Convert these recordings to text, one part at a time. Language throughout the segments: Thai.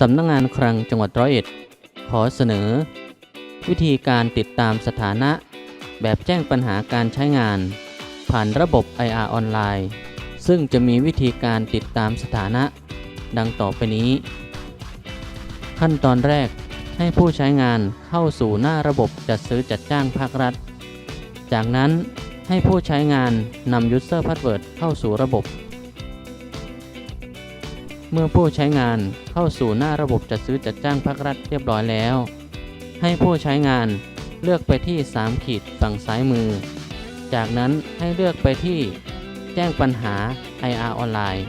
สำนักงงานคลังจังหวัดร้อยเอ็ด ขอเสนอ วิธีการติดตามสถานะ แบบแจ้งปัญหาการใช้งาน ผ่านระบบ IR ออนไลน์ ซึ่งจะมีวิธีการติดตามสถานะ ดังต่อไปนี้ ขั้นตอนแรกให้ผู้ใช้งานเข้าสู่หน้าระบบจัดซื้อจัดจ้างภาครัฐ จากนั้นให้ผู้ใช้งานนำ User Password เข้าสู่ระบบ มื่อผู้ใช้งานเข้าสู่หน้าระบบจัดซื้อจัดจ้างภาครัฐเรียบร้อยแล้ว ให้ผู้ใช้งานเลือกไปที่ 3 ขีดฝั่งซ้ายมือ จากนั้นให้เลือกไปที่แจ้งปัญหา IR ออนไลน์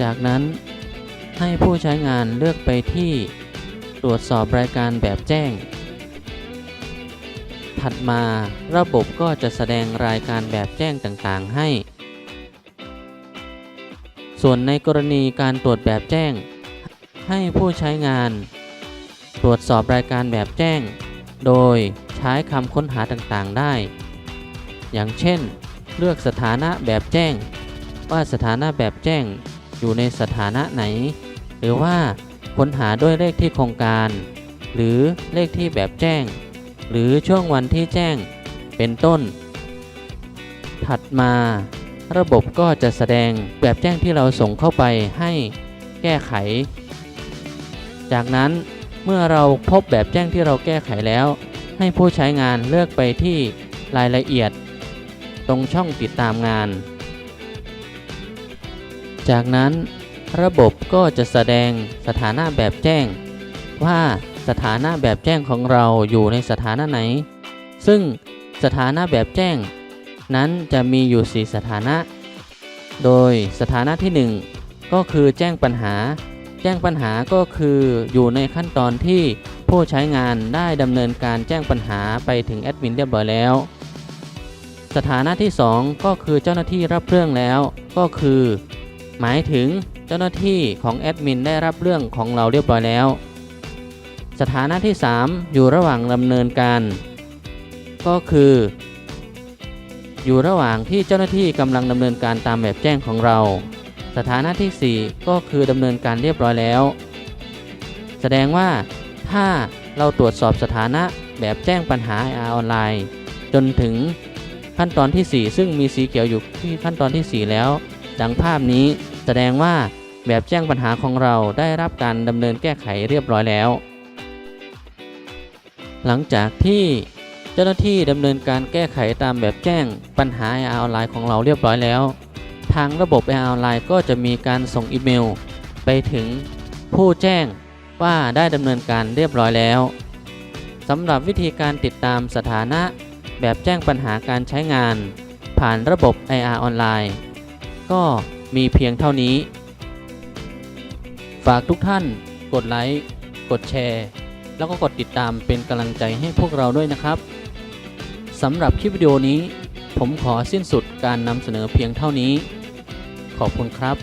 จากนั้นให้ผู้ใช้งานเลือกไปที่ ตรวจสอบรายการแบบแจ้ง ถัดมาระบบก็จะแสดงรายการแบบแจ้งต่างๆให้ ส่วนในกรณีการตรวจแบบแจ้ง ให้ผู้ใช้งาน ตรวจสอบรายการแบบแจ้ง โดยใช้คำค้นหาต่างๆได้ อย่างเช่น เลือกสถานะแบบแจ้ง ว่าสถานะแบบแจ้งอยู่ในสถานะไหน หรือว่าค้นหาด้วยเลขที่โครงการ หรือเลขที่แบบแจ้ง หรือช่วงวันที่แจ้งเป็นต้น ถัดมา ระบบก็จะแสดงแบบแจ้งที่เราส่งเข้าไปให้แก้ไข จากนั้นเมื่อเราพบแบบแจ้งที่เราแก้ไขแล้ว ให้ผู้ใช้งานเลือกไปที่รายละเอียด ตรงช่องติดตามงาน จากนั้นระบบก็จะแสดงสถานะแบบแจ้ง ว่าสถานะแบบแจ้งของเราอยู่ในสถานะไหน ซึ่งสถานะแบบแจ้ง นั้นจะมีอยู่ 4 สถานะ โดยสถานะที่ 1 ก็คือแจ้งปัญหา แจ้งปัญหาก็คืออยู่ในขั้นตอนที่ผู้ใช้งานได้ดำเนินการแจ้งปัญหาไปถึงแอดมินเรียบร้อยแล้ว สถานะที่ 2 ก็คือเจ้าหน้าที่รับเรื่องแล้ว ก็คือ หมายถึงเจ้าหน้าที่ของแอดมินได้รับเรื่องของเราเรียบร้อยแล้ว สถานะที่ 3 อยู่ระหว่างดำเนินการ ก็คือ อยู่ระหว่างที่เจ้าหน้าที่กำลังดำเนินการตามแบบแจ้งของเรา สถานะที่ 4 ก็คือดำเนินการเรียบร้อยแล้ว แสดงว่า ถ้าเราตรวจสอบสถานะแบบแจ้งปัญหา IR ออนไลน์ จนถึงขั้นตอนที่ 4 ซึ่งมีสีเขียวอยู่ที่ขั้นตอนที่ 4 แล้ว ดังภาพนี้แสดงว่าแบบแจ้งปัญหาของเราได้รับการดำเนินแก้ไขเรียบร้อยแล้ว หลังจากที่ เจ้าหน้าที่ดำเนินการแก้ไขตามแบบแจ้งปัญหา IR ออนไลน์ของเราเรียบร้อยแล้ว ทางระบบ IR ออนไลน์ก็จะมีการส่งอีเมล ไปถึงผู้แจ้งว่าได้ดำเนินการเรียบร้อยแล้วสำหรับวิธีการติดตามสถานะ แบบแจ้งปัญหาการใช้งาน ผ่านระบบ IR ออนไลน์ ก็มีเพียงเท่านี้ ฝากทุกท่านกดไลค์ กดแชร์ แล้วก็กดติดตามเป็นกำลังใจให้พวกเราด้วยนะครับสำหรับคลิปวิดีโอนี้ ผมขอสิ้นสุดการนำเสนอเพียงเท่านี้ ขอบคุณครับ